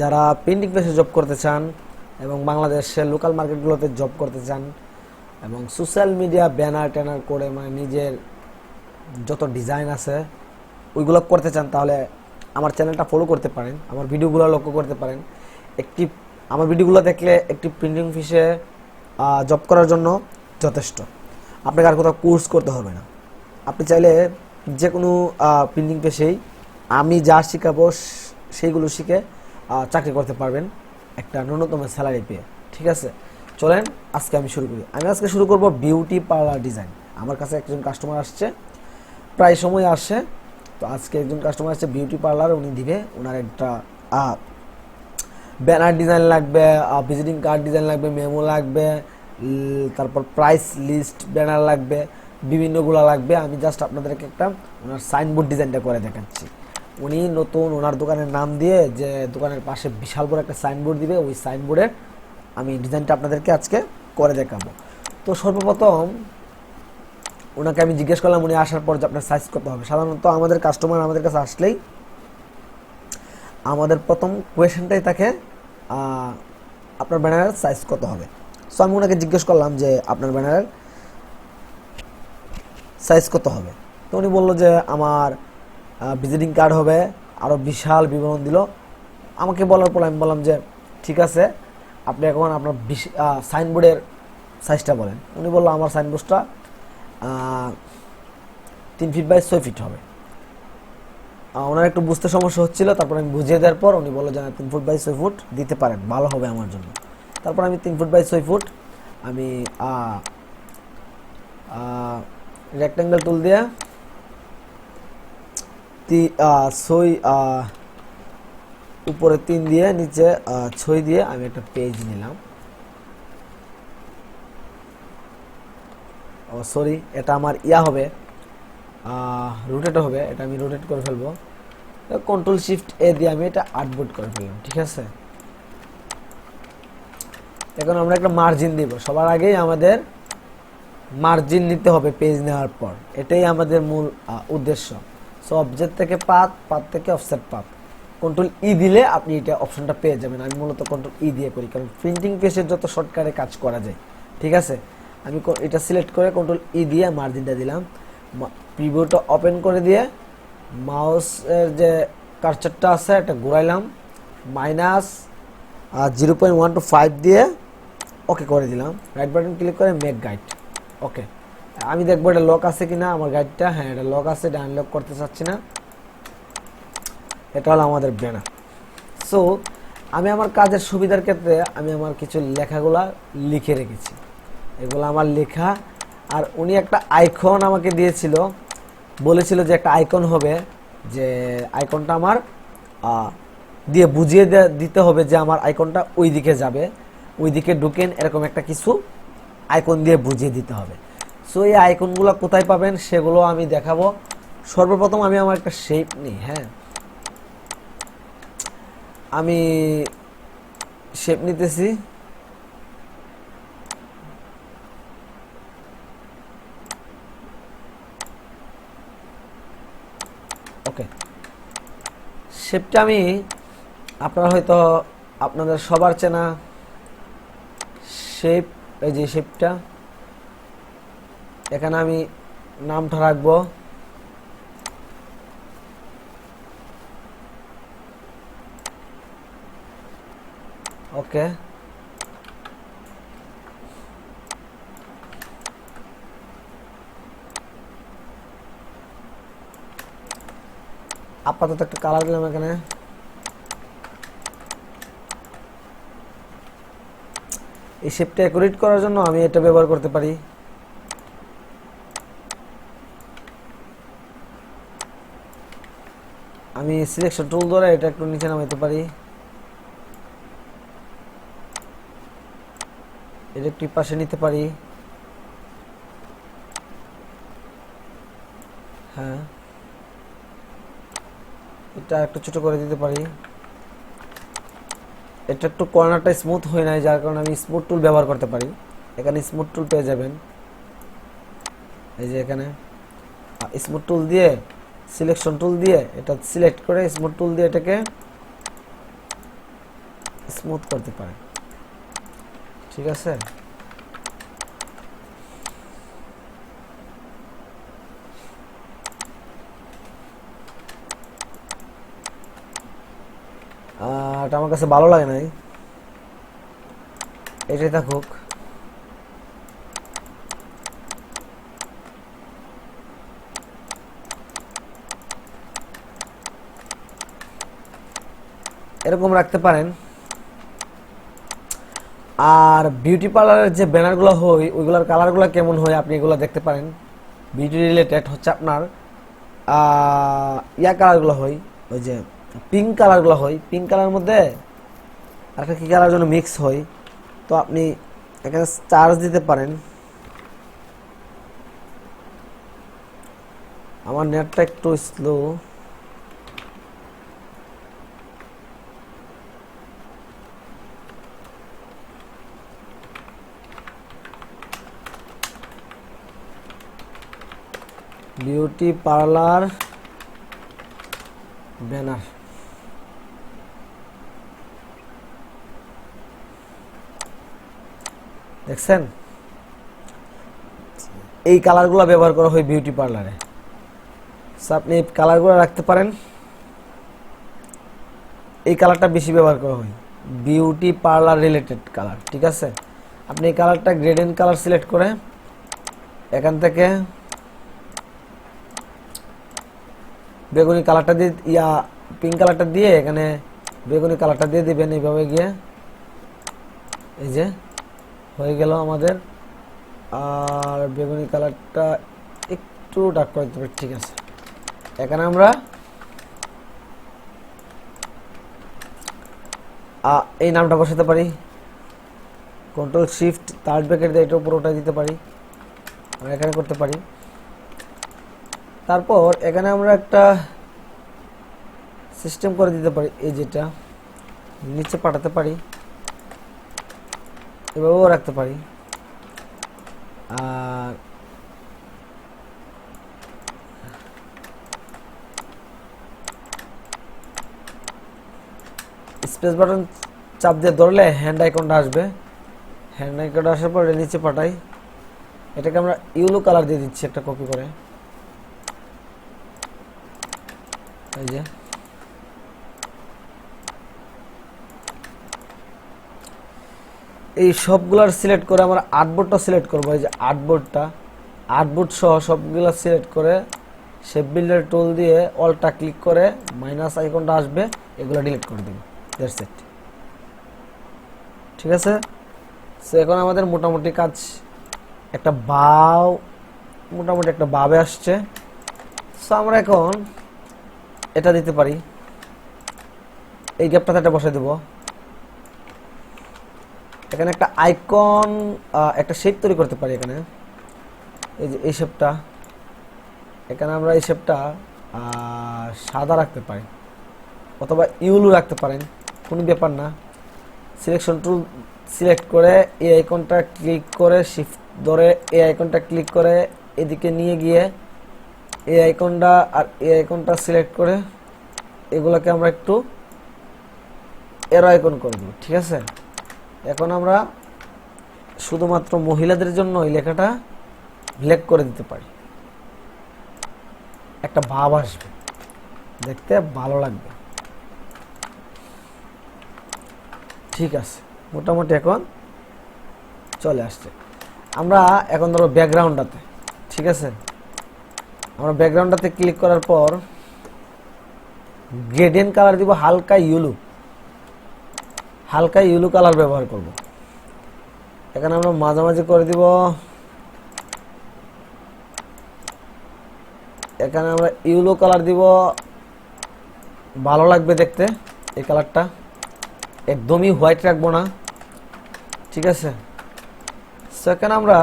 যারা printing প্রেসে job করতে চান এবং বাংলাদেশের লোকাল মার্কেটগুলোতে জব করতে চান এবং সোশ্যাল মিডিয়া ব্যানার ট্যানার করে মানে নিজের যত ডিজাইন আছে, ওইগুলো করতে চান তাহলে আমার চ্যানেলটা ফলো করতে পারেন, আমার ভিডিওগুলো লক্ষ্য করতে পারেন। একটি, আমার ভিডিওগুলো দেখলে একটি প্রিন্টিং ফিসে জব করার জন্য যথেষ্ট। আপনাকে আর কোথাও কোর্স করতে হবে না। আপনি চাইলে যে কোনো প্রিন্টিং পেশেই আমি যা শেখাবো সেইগুলো শিখে চাকরি করতে পারবেন একটা ন্যূনতম স্যালারি পেয়ে। ঠিক আছে? চলেন, আজকে আমি শুরু করি। আমি আজকে শুরু করব বিউটি পার্লার ডিজাইন। আমার কাছে একজন কাস্টমার আসছে। প্রায় সময় আসে। তো আজকে একজন কাস্টমার আসছে বিউটি পার্লার, উনি দিবে ওনার একটা ব্যানার ডিজাইন লাগবে ভিজিটিং কার্ড ডিজাইন লাগবে, মেমো লাগবে তারপর প্রাইস লিস্ট, ব্যানার লাগবে বিভিন্নগুলো লাগবে। আমি জাস্ট আপনাদেরকে একটা ওনার সাইনবোর্ড ডিজাইনটা করে দেখাচ্ছি। উনি নতুন ওনার দোকানের নাম দিয়ে যে দোকানের পাশে বিশাল বড় একটা সাইনবোর্ড দিবে ওই সাইনবোর্ডের আমি ডিজাইনটা আপনাদেরকে আজকে করে দেখাবো। তো সর্বপ্রথম ওনাকে আমি জিজ্ঞেস করলাম উনি আসার পর যে আপনার সাইজ করতে হবে? সাধারণত আমাদের কাস্টমার আমাদের কাছে আসলেই আমাদের প্রথম কোয়েশনটাই আহ, আপনার ব্যানারের সাইজ কত হবে? সো আমি ওনাকে জিজ্ঞেস করলাম যে আপনার ব্যানারের সাইজ কত হবে? তো উনি বলল যে আমার ভিজিটিং কার্ড হবে আরও বিশাল বিবরণ দিল। আমাকে বলার পর আমি বললাম যে, ঠিক আছে, আপনি এখন আপনার সাইনবোর্ডের সাইজটা বলেন। উনি বলল, আমার সাইনবোর্ডটা তিন ফিট বাই ছয় ফিট হবে। ওনার একটু বুঝতে সমস্যা হচ্ছিল, তারপর আমি বুঝিয়ে দেওয়ার পর উনি বলল যে তিন ফুট বাই ছয় ফুট দিতে পারেন, ভালো হবে আমার জন্য। তারপর আমি তিন ফুট বাই ছয় ফুট আমি রেক্টাঙ্গেল টুল দিয়ে আহ, উপরে তিন দিয়ে নিচে ছয় দিয়ে আমি একটা পেজ নিলাম। ও সরি এটা আমার ইয়া হবে রোটেট হবে এটা আমি রোটেট করে ফেলব। কন্ট্রোল শিফট এ দিয়ে আমি এটা আটবোর্ড করে ফেললাম ঠিক আছে? এখন আমরা একটা মার্জিন দিব সবার আগেই আমাদের মার্জিন নিতে হবে পেজ নেওয়ার পর এটাই আমাদের মূল উদ্দেশ্য। সো অবজেক্ট থেকে পাত পাত থেকে অফসেট পাত কন্ট্রোল ই দিলে আপনি এটা অপশনটা পেয়ে যাবেন। আমি মূলত কন্ট্রোল ই দিয়ে করি, কারণ প্রিন্টিং পেজের যত শর্টকাটে কাজ করা যায়, ঠিক আছে? আমি এটা সিলেক্ট করে কন্ট্রোল ই দিয়ে মার্জিনটা দিলাম। প্রিভিউটা ওপেন করে দিয়ে মাউসের যে কার্চারটা আছে, এটা ঘুরাইলাম। Minus zero point one two five দিয়ে ওকে করে দিলাম। রাইট বাটন ক্লিক করে মেক গাইড ওকে আমি দেখব এটা লক আছে কিনা, আমার গাড়িটা হ্যাঁ এটা লক আছে, এটা আনলক করতে চাচ্ছি না। এটা হলো আমাদের ব্যানার সো আমি আমার কাজের সুবিধার ক্ষেত্রে আমি আমার কিছু লেখাগুলা লিখে রেখেছি। এগুলো আমার লেখা, আর উনি একটা আইকন আমাকে দিয়েছিল। বলেছিল যে একটা আইকন হবে, যে আইকনটা আমার দিয়ে বুঝিয়ে দিতে হবে যে আমার আইকনটা ওই দিকে যাবে। ওই দিকে ঢুকেন, এরকম একটা কিছু আইকন দিয়ে বুঝিয়ে দিতে হবে। সো এই আইকনগুলো কোথায় পাবেন সেগুলো আমি দেখাবো। সর্বপ্রথম আমি আমার একটা শেপ নিই হ্যাঁ। আমি শেপ নিতেছি। ওকে শেপটা আমি, আপনারা হয়তো আপনাদের সবার চেনা। শেপ এই যে শেপটা এখানে আমি নামটা রাখব। ওকে। আপাতত একটা কালার দিলাম এখানে। এই শেপটা অ্যাকুরেট করার জন্য আমি এটা ব্যবহার করতে পারি। আমি সিলেকশন টুল দ্বারা এটা একটু নিচে নামাইতে পারি। এটা একটু পাশে নিতে পারি। হ্যাঁ। এটা একটু ছোট করে দিতে পারি। এটা একটু কর্নারটা স্মুথ হয়ে নাই, যার কারণে আমি স্মুথ টুল ব্যবহার করতে পারি। এখানে স্মুথ টুল পেয়ে যাবেন। এই যে এখানে। স্মুথ টুল দিয়ে সিলেকশন টুল দিয়ে, এটা সিলেক্ট করে স্মুথ টুল দিয়ে এটাকে স্মুথ করতে পারে ঠিক আছে? এটা আমার কাছে ভালো লাগে নাই। এটাই থাকুক। এরকম রাখতে পারেন। আর বিউটি পার্লারের যে ব্যানারগুলো হয়, ওইগুলোর কালারগুলো কেমন হয় আপনি এগুলো দেখতে পারেন। বিউটি রিলেটেড হচ্ছে আপনার ইয়া কালারগুলো হয়, ওই যে পিঙ্ক কালারগুলো হয়। পিঙ্ক কালারের মধ্যে আর একটা কী কালার জন্য মিক্স হয়, তো আপনি এখানে চার্জ দিতে পারেন। আমার নেটটা একটু স্লো বিউটি পার্লার, ব্যানার। দেখছেন? এই কালারগুলো ব্যবহার করা হয় বিউটি পার্লারে। আপনি কালারগুলো রাখতে পারেন। এই কালারটা বেশি ব্যবহার করা হয়। বিউটি পার্লার রিলেটেড কালার, ঠিক আছে? আপনি এই কালারটা গ্রেডেন্ট কালার সিলেক্ট করে এখান থেকে বেগুনি কালারটা দিয়ে, ইয়া পিঙ্ক কালারটা দিয়ে এখানে বেগুনি কালারটা দিয়ে দিবেন এইভাবে গিয়ে। এই যে, হয়ে গেল আমাদের। আর বেগুনি কালারটা একটু ডাক করে পারি, ঠিক আছে। এখানে আমরা এই নামটা বসাতে পারি। কন্ট্রোল শিফট থার্ড ব্রেকেট দিয়ে এটা উপরে উঠাই দিতে পারি। আমরা এখানে করতে পারি। তারপর এখানে আমরা একটা সিস্টেম করে দিতে পারি, এই যেটা নিচে পাঠাতে পারি, এভাবেও রাখতে পারি। আর স্পেস বাটন চাপ দিয়ে ধরলে হ্যান্ড আইকনটা আসবে। হ্যান্ড আইকনটা আসার পর নিচে পাঠাই। এটাকে আমরা ইউলো কালার দিয়ে দিচ্ছি একটা কপি করে। এই এই সবগুলার সিলেক্ট করে আমরা আর্টবোর্ডটা সিলেক্ট করব। এই যে আর্টবোর্ডটা আর্টবোর্ড সহ সবগুলা সিলেক্ট করে শেপ বিল্ডার টুল দিয়ে অলটা ক্লিক করে মাইনাস আইকনটা আসবে, এগুলো ডিলিট করে দেবো। দ্যাটস ইট ঠিক আছে? সো এখন আমাদের মোটামুটি কাজ, একটা বাও, মোটামুটি একটা বাবে আসছে। সো আমরা এখন এটা দিতে পারি। এই গ্যাপটাতে একটা বসে দেব। এখানে একটা আইকন একটা শেপ তৈরি করতে পারি এখানে। এই যে এই শেপটা এখানে আমরা এই শেপটা সাদা রাখতে পারি। অথবা ইউলু রাখতে পারেন। কোনো ব্যাপার না। সিলেকশন টুল সিলেক্ট করে এই আইকনটা ক্লিক করে শিফট ধরে এই আইকনটা ক্লিক করে এদিকে নিয়ে গিয়ে এই আইকনটা আর এই আইকনটা সিলেক্ট করে এগুলোকে আমরা একটু এরো আইকন করে দেব ঠিক আছে? এখন আমরা শুধুমাত্র মহিলাদের জন্য এই লেখাটা ব্ল্যাক করে দিতে পারি। একটা ভাব আসবে, দেখতে ভালো লাগবে। ঠিক আছে, মোটামুটি এখন চলে আসছে। আমরা এখন ধরো ব্যাকগ্রাউন্ডটাতে ঠিক আছে? আমরা ব্যাকগ্রাউন্ডটাতে ক্লিক করার পর গ্রেডিয়েন্ট কালার দিব হালকা ইউলু হালকা ইউলু কালার ব্যবহার করব। এখানে আমরা মাঝামাঝি করে দিব। এখানে আমরা ইউলো কালার দিব। ভালো লাগবে দেখতে এই কালারটা একদমই হোয়াইট রাখব না। ঠিক আছে? সেখানে আমরা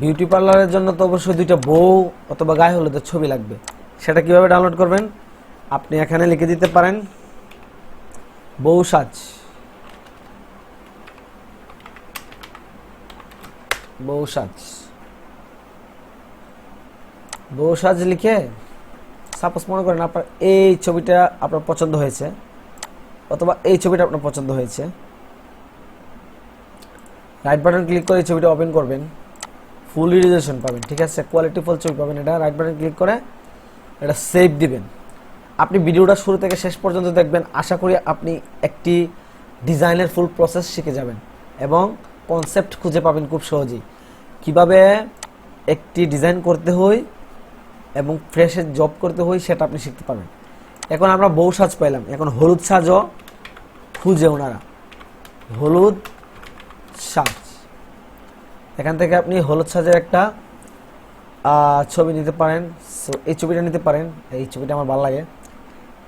বিউটি পার্লারের জন্য তো অবশ্যই দুইটা বউ অথবা গায়ে হলুদের ছবি লাগবে। সেটা কীভাবে ডাউনলোড করবেন? আপনি এখানে লিখে দিতে পারেন, বউ সাজ। বউ সাজ। বউ সাজ লিখে সাপোজ মনে করেন আপনার এই ছবিটা আপনার পছন্দ হয়েছে, অথবা এই ছবিটা আপনার পছন্দ হয়েছে। রাইট বাটন ক্লিক করে ছবিটা ওপেন করবেন। ফুল রিজেশন পাবেন, ঠিক আছে? কোয়ালিটি ফুল ছবি পাবেন এটা। রাইট বাটন ক্লিক করে এটা সেভ দিবেন। আপনি ভিডিওটা শুরু থেকে শেষ পর্যন্ত দেখবেন। আশা করি আপনি একটি ডিজাইনের ফুল প্রসেস শিখে যাবেন এবং কনসেপ্ট খুঁজে পাবেন খুব সহজেই। কীভাবে একটি ডিজাইন করতে হয় এবং ফ্রেশের জব করতে হয় সেটা আপনি শিখতে পারবেন। এখন আমরা বউ সাজ পাইলাম। এখন হলুদ সাজও খুঁজে ওনারা। হলুদ সাজ। এখান থেকে আপনি হলুদ সাজের একটা ছবি নিতে পারেন। এই ছবিটা নিতে পারেন। এই ছবিটা আমার ভালো লাগে।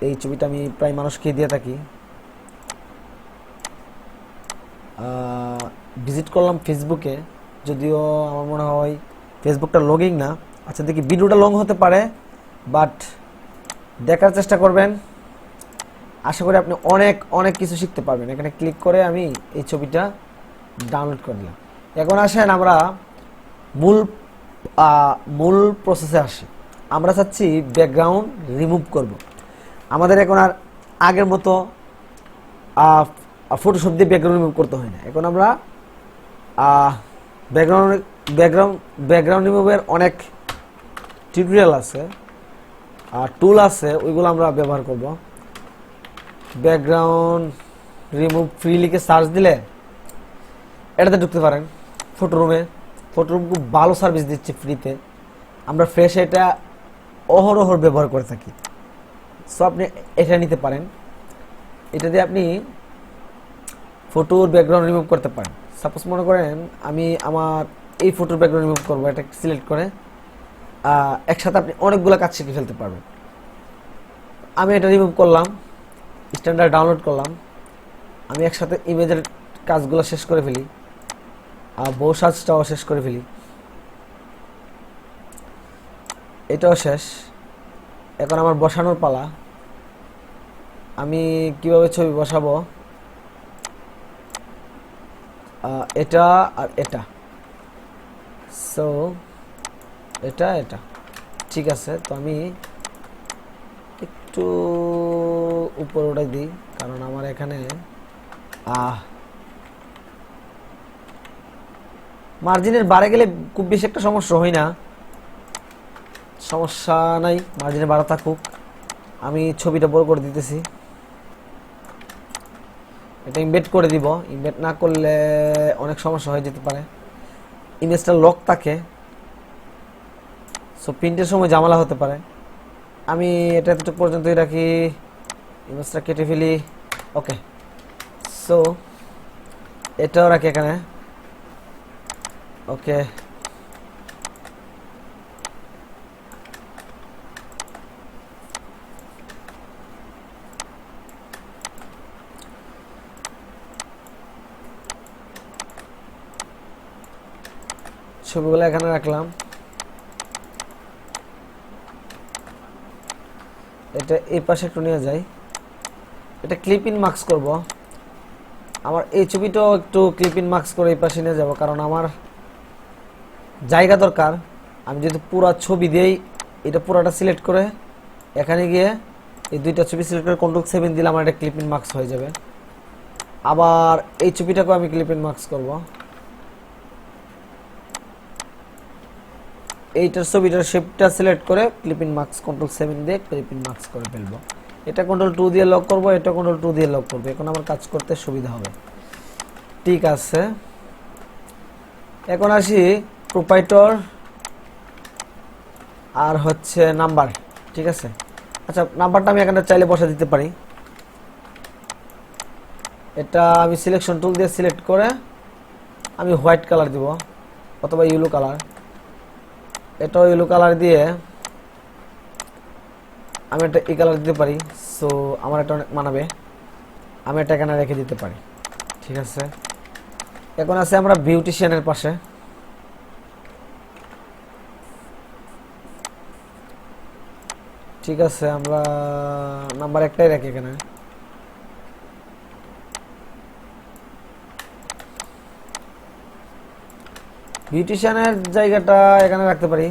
এই ছবিটা আমি প্রায় মানুষকে দিয়ে থাকি। ভিজিট করলাম ফেসবুকে। যদিও আমার মনে হয় ফেসবুকটা লগিং না। আচ্ছা দেখি ভিডিওটা লং হতে পারে, বাট দেখার চেষ্টা করবেন। আশা করি আপনি অনেক অনেক কিছু শিখতে পারবেন। এখানে ক্লিক করে আমি এই ছবিটা ডাউনলোড করে দিলাম। এখন আসেন আমরা মূল মূল প্রসেসে আসি। আমরা চাচ্ছি ব্যাকগ্রাউন্ড রিমুভ করব। আমাদের এখন আর আগের মতো ফটোশপ দিয়ে ব্যাকগ্রাউন্ড রিমুভ করতে হয় না। এখন আমরা ব্যাকগ্রাউন্ড ব্যাকগ্রাউন্ড ব্যাকগ্রাউন্ড রিমুভের অনেক টিউটোরিয়াল আছে আর টুল আছে, ওইগুলো আমরা ব্যবহার করব। ব্যাকগ্রাউন্ড রিমুভ ফ্রি লিখে সার্চ দিলে এটাতে ঢুকতে পারেন। ফটো রুমে ফটো রুম খুব ভালো সার্ভিস দিচ্ছে ফ্রিতে আমরা ফ্রেশ এটা অহরহর ব্যবহার করে থাকি। সো আপনি এটা নিতে পারেন। এটা দিয়ে আপনি ফটোর ব্যাকগ্রাউন্ড রিমুভ করতে পারেন। সাপোজ মনে করেন আমি আমার এই ফটোর ব্যাকগ্রাউন্ড রিমুভ করব, এটা সিলেক্ট করে। একসাথে আপনি অনেকগুলো কাজ শিখে ফেলতে পারবেন। আমি এটা রিমুভ করলাম স্ট্যান্ডার্ড ডাউনলোড করলাম। আমি একসাথে ইমেজের কাজগুলো শেষ করে ফেলি। আর বউ সাজটাও শেষ করে ফেলি। এটাও শেষ। এখন আমার বসানোর পালা। আমি কীভাবে ছবি বসাবো? এটা আর এটা। সো এটা এটা। ঠিক আছে, তো আমি একটু উপরে উঠাই দিই, কারণ আমার এখানে, আহ মার্জিনের বাড়ে গেলে খুব বেশি একটা সমস্যা হয় না। সমস্যা নাই মার্জিনে বাড়া থাকুক। আমি ছবিটা বড় করে দিতেছি। এটা ইমবেড করে দিব। ইমবেড না করলে অনেক সমস্যা হয়ে যেতে পারে। ইমেজটা লক থাকে। সো প্রিন্টের সময় ঝামেলা হতে পারে। আমি এটা এতটুকু পর্যন্তই রাখি। ইমেজটা কেটে ফেলি। ওকে সো এটাও রাখি এখানে। ওকে ছবিগুলো এখানে রাখলাম। এটা এই পাশে একটু নিয়ে যাই। এটা ক্লিপ ইন মার্কস করব। আমার এই ছবিটাও একটু ক্লিপ ইন মার্কস করে এই পাশে নিয়ে যাব, কারণ আমার জায়গা দরকার। আমি যদি পুরো ছবি দেই এটা পুরোটা সিলেক্ট করে এখানে গিয়ে এই দুইটা ছবি সিলেক্ট করে কন্ট্রোল সেভেন দিলে আমার এটা ক্লিপ মার্কস হয়ে যাবে। আবার এই ছবিটাকেও আমি ক্লিপ মার্কস করব। এইটার ছবিটার শেপটা সিলেক্ট করে ক্লিপ মার্কস কন্ট্রোল সেভেন দিয়ে ক্লিপ মার্কস করে ফেলব। এটা কন্ট্রোল টু দিয়ে লক করব, এটা কন্ট্রোল টু দিয়ে লক করব। এখন আমার কাজ করতে সুবিধা হবে। ঠিক আছে। এখন আসি প্রোপাইটর আর হচ্ছে নাম্বার ঠিক আছে? আচ্ছা নাম্বারটা আমি এখানে চাইলে বসা দিতে পারি। এটা আমি সিলেকশন টুল দিয়ে সিলেক্ট করে আমি হোয়াইট কালার দিব, অথবা ইয়েলো কালার এটাও ইয়েলো কালার দিয়ে আমি একটা এই কালার দিতে পারি সো আমার এটা অনেক মানাবে। আমি এটা এখানে রেখে দিতে পারি, ঠিক আছে? এখন আছে আমরা বিউটিশিয়ানের পাশে। ঠিক আছে আমরা নাম্বার একটাই রাখি এখানে। বিউটিশিয়ানের জায়গাটা এখানে রাখতে পারি।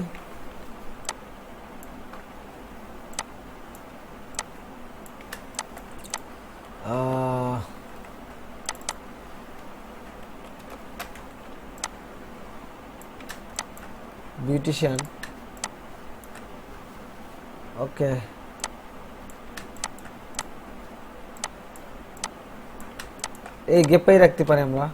বিউটিশিয়ান ওকে এই গেপেই রাখতে পারি আমরা।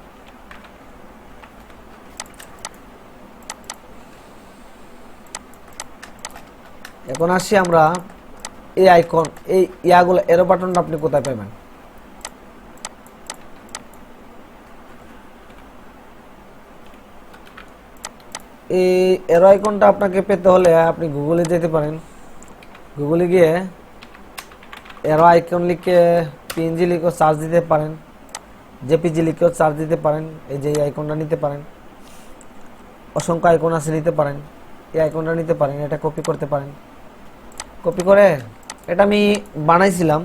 এখন আসি আমরা এই আইকন এই ইয়াগুলো এরো বাটনটা আপনি কোথায় পাবেন? এই এরো আইকনটা আপনাকে পেতে হলে আপনি গুগলে যেতে পারেন। গুগলে গিয়ে এরো আইকন লিখে পিএনজি লিখেও চার্জ দিতে পারেন। জেপিজি লিখেও চার্জ দিতে পারেন, এই যে এই আইকনটা নিতে পারেন। অসংখ্য আইকন আছে নিতে পারেন। এই আইকনটা নিতে পারেন, এটা কপি করতে পারেন। কপি করে এটা আমি বানাইছিলাম।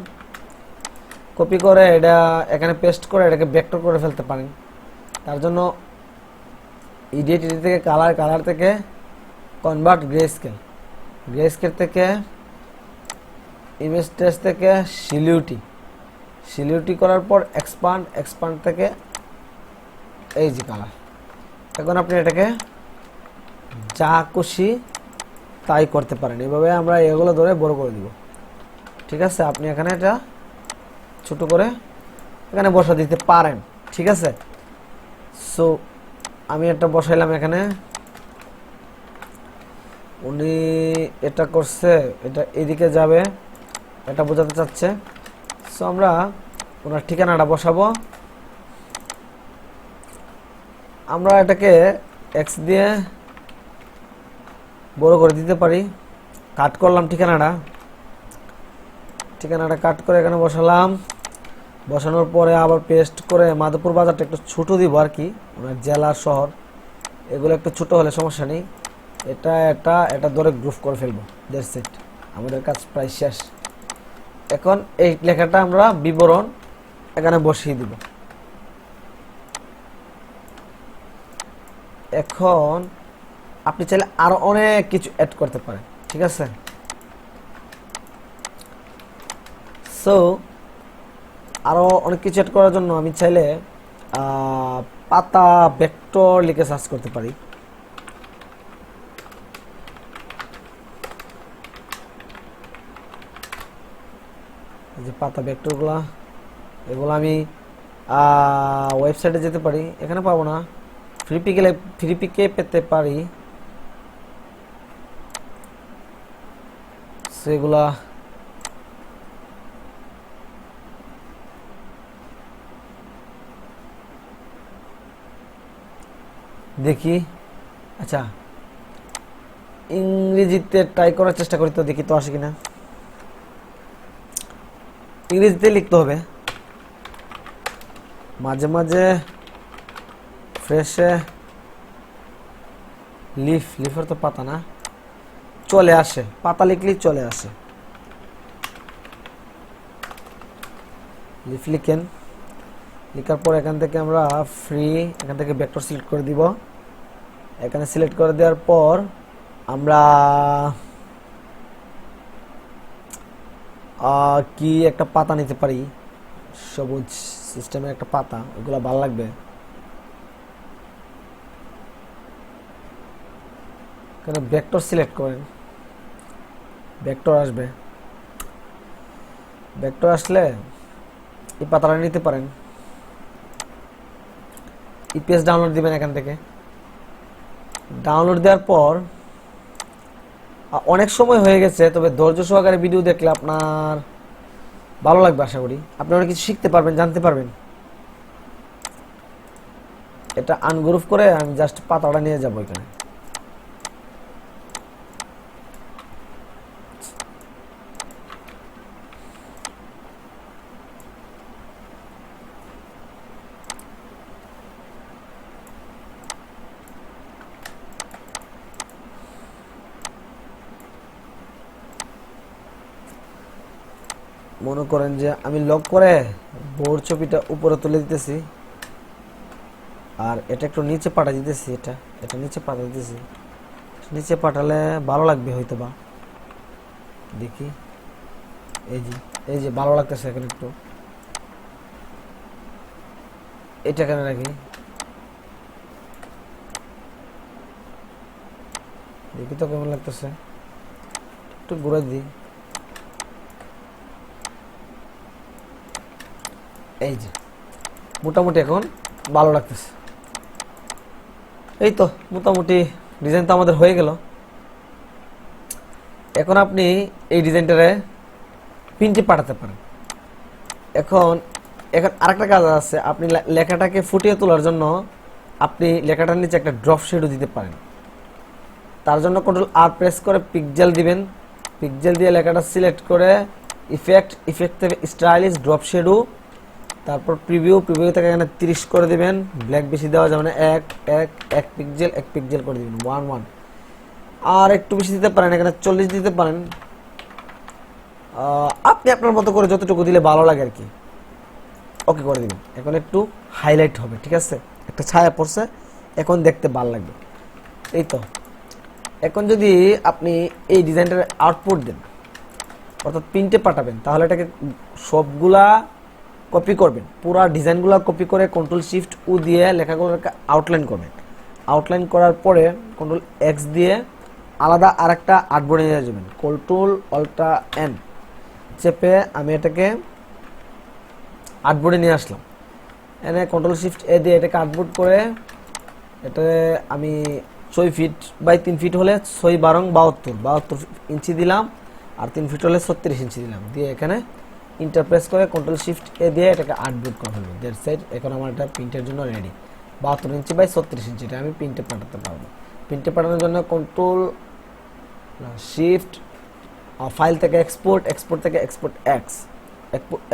কপি করে এটা এখানে পেস্ট করে এটাকে ভেক্টর করে ফেলতে পারেন। তার জন্য ইডিট ইডি থেকে কালার কালার থেকে convert grey scale grey scale থেকে ইমেজ টেস্ট থেকে সিলিউটি সিলিউটি করার পর এক্সপান্ড এক্সপান্ড থেকে এই যে কালার এখন আপনি এটাকে যা খুশি তাই করতে পারেন। এভাবে আমরা এগুলো ধরে বড় করে দিব। ঠিক আছে? আপনি এখানে এটা ছোট করে এখানে বসা দিতে পারেন। ঠিক আছে? সো আমি একটা বসাইলাম এখানে। উনি এটা করছে, এটা এদিকে যাবে। এটা বোঝাতে চাচ্ছে। সো আমরা ওনার ঠিকানাটা বসাবো। আমরা এটাকে এক্স দিয়ে বড় করে দিতে পারি। কাট করলাম ঠিকানাটা। ঠিকানাটা কাট করে এখানে বসালাম। বসানোর পরে আবার পেস্ট করে মাধবপুর বাজারটা একটু ছোটো দিব আর কি ওনার জেলা, শহর, এগুলো একটু ছোট হলে সমস্যা নেই। এটা এটা এটা ধরে গ্রুপ করে ফেলব। দেড় সেট আমাদের কাজ প্রায় শেষ। এখন এই লেখাটা আমরা বিবরণ এখানে বসিয়ে দিব। এখন আপনি চাইলে আরও অনেক কিছু অ্যাড করতে পারেন, ঠিক আছে? সো আরও অনেক কিছু অ্যাড করার জন্য আমি চাইলে পাতা ভেক্টর লিখে সার্চ করতে পারি। পাতা ভেক্টরগুলা এগুলো আমি ওয়েবসাইটে যেতে পারি, এখানে পাবো না। ফ্রি পিকে ফ্রি পেতে পারি। সেগুলা, দেখি। আচ্ছা ইংরেজিতে ট্রাই করার চেষ্টা করি তো দেখি তো আসে কিনা। ইংরেজিতে লিখতে হবে। মাঝে মাঝে ফ্রেশে লিফ, লিফের তো পাতা না। চলে আসে, পাতা লিখলেই চলে আসে। লিফ লিখেন। লেখার পর এখান থেকে আমরা ফ্রি এখান থেকে ভেক্টর সিলেক্ট করে দিব। এখানে সিলেক্ট করে দেওয়ার পর আমরা আহ, কি একটা পাতা নিতে পারি? সবুজ সিস্টেমের একটা পাতা, ওগুলো ভালো লাগবে? কেন ভেক্টর সিলেক্ট করেন ভেক্টর আসবে। ভেক্টর আসলে এই পাতাটা নিতে পারেন। ইপিএস ডাউনলোড দিবেন এখান থেকে। ডাউনলোড দেওয়ার পর অনেক সময় হয়ে গেছে, তবে ধৈর্য সহকারে ভিডিও দেখলে আপনার ভালো লাগবে আশা করি। আপনি অনেক কিছু শিখতে পারবেন, জানতে পারবেন। এটা আনগ্রুফ করে আমি জাস্ট পাতাটা নিয়ে যাব এখানে। মনে করেন যে আমি লক করে বোর ছবিটা উপরে তুলে দিতেছি। আর এটা একটু নিচে পাঠা দিতেছি এটা। এটা নিচে পাঠা দিতেছি। নিচে পাঠালে ভালো লাগবে হয়তো বা দেখি। এই যে এই যে ভালো লাগতেছে এখানে একটু। এটা কেন রাখি। দেখি তো কেমন লাগতেছে। একটু ঘুরে দিই। এই যে, মোটামুটি এখন ভালো লাগতেছে। এই তো, মোটামুটি ডিজাইন তো আমাদের হয়ে গেল। এখন আপনি এই ডিজাইনটারে প্রিন্টে পাঠাতে পারেন। এখন এখন আরেকটা কাজ আছে, আপনি লেখাটাকে ফুটিয়ে তোলার জন্য আপনি লেখাটার নিচে একটা ড্রপ শেডও দিতে পারেন। তার জন্য কন্ট্রোল আর প্রেস করে পিকজেল দিবেন। পিকজেল দিয়ে লেখাটা সিলেক্ট করে ইফেক্ট ইফেক্ট থেকে স্টাইলিশ ড্রপ শেডো তারপর প্রিভিউ প্রিভিউ থেকে এখানে তিরিশ করে দিবেন। ব্ল্যাক বেশি দেওয়া যাবে না। এক এক এক পিকজেল এক পিকজেল করে দিবেন। ওয়ান ওয়ান আর একটু বেশি দিতে পারেন, এখানে চল্লিশ দিতে পারেন। আপনি আপনার মতো করে যতটুকু দিলে ভালো লাগে আর কি। ওকে করে দিবেন। এখন একটু হাইলাইট হবে, ঠিক আছে? একটা ছায়া পড়ছে, এখন দেখতে ভালো লাগবে। এই তো। এখন যদি আপনি এই ডিজাইনটার আউটপুট দেন, অর্থাৎ প্রিন্টে পাঠাবেন, তাহলে এটাকে সবগুলা কপি করবেন। পুরা ডিজাইনগুলো কপি করে কন্ট্রোল শিফট উ দিয়ে লেখাগুলোকে আউটলাইন করবেন। আউটলাইন করার পরে কন্ট্রোল এক্স দিয়ে আলাদা আরেকটা আর্টবোর্ডে নিয়ে যাবেন। কন্ট্রোল অল্টা এন চেপে আমি এটাকে আর্টবোর্ডে নিয়ে আসলাম। এনে কন্ট্রোল শিফট এ দিয়ে এটাকে আর্টবোর্ড করে এটা আমি ছয় ফিট বাই তিন ফিট হলে ছয় বারং বাহাত্তর বাহাত্তর ইঞ্চি দিলাম আর তিন ফিট হলে ছত্রিশ ইঞ্চি দিলাম। দিয়ে এখানে ইন্টারপ্রেস করে কন্ট্রোল শিফট এ দিয়ে এটাকে আর্টবোর্ড করা ফেলব। দেড় সাইড এখন আমার এটা প্রিন্টের জন্য রেডি বাহাত্তর ইঞ্চি বাই ছত্রিশ ইঞ্চি, এটা আমি প্রিন্টে পাঠাতে পারব। প্রিন্টে পাঠানোর জন্য কন্ট্রোল শিফট ফাইল থেকে এক্সপোর্ট এক্সপোর্ট থেকে এক্সপোর্ট এক্স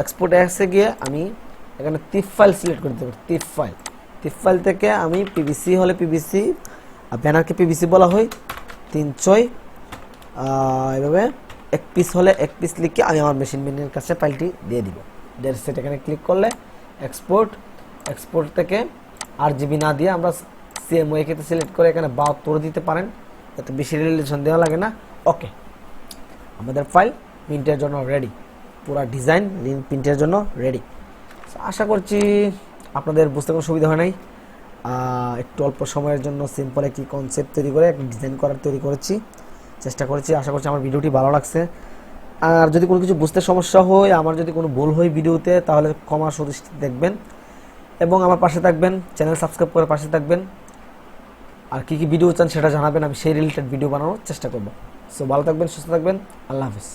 এক্সপোর্ট এক্সে গিয়ে আমি এখানে টিপ ফাইল সিলেক্ট করে দেবো টিপ ফাইল টিপ ফাইল থেকে আমি পিভিসি হলে আর ব্যানারকে পিভিসি বলা হয়। তিন ছয় এভাবে এক পিস হলে এক পিস লিখে আমি আমার মেশিন মেনের কাছে ফাইলটি দিয়ে দিব। দেড় সেট এখানে ক্লিক করলে এক্সপোর্ট এক্সপোর্ট থেকে আর জিবি না দিয়ে আমরা সিএমওয়ে ক্ষেত্রে সিলেক্ট করে এখানে বাহাত্তর দিতে পারেন। যাতে বেশি রিলেশন দেওয়া লাগে না। ওকে আমাদের ফাইল প্রিন্টের জন্য রেডি পুরো ডিজাইন প্রিন্টের জন্য রেডি আশা করছি আপনাদের বুঝতে কোনো সুবিধা হয় নাই। একটু অল্প সময়ের জন্য সিম্পল একটি কনসেপ্ট তৈরি করে, একটা ডিজাইন করার তৈরি করেছি। চেষ্টা করেছি, আশা করছি আমার ভিডিওটি ভালো লাগছে। আর যদি কোনো কিছু বুঝতে সমস্যা হয়, আমার যদি কোনো ভুল হয় ভিডিওতে, তাহলে ক্ষমা সদৃষ্টি দেখবেন। এবং আমার পাশে থাকবেন, চ্যানেল সাবস্ক্রাইব করে পাশে থাকবেন। আর কী কী ভিডিও চান সেটা জানাবেন, আমি সেই রিলেটেড ভিডিও বানানোর চেষ্টা করব। সো ভালো থাকবেন, সুস্থ থাকবেন, আল্লাহ হাফিজ।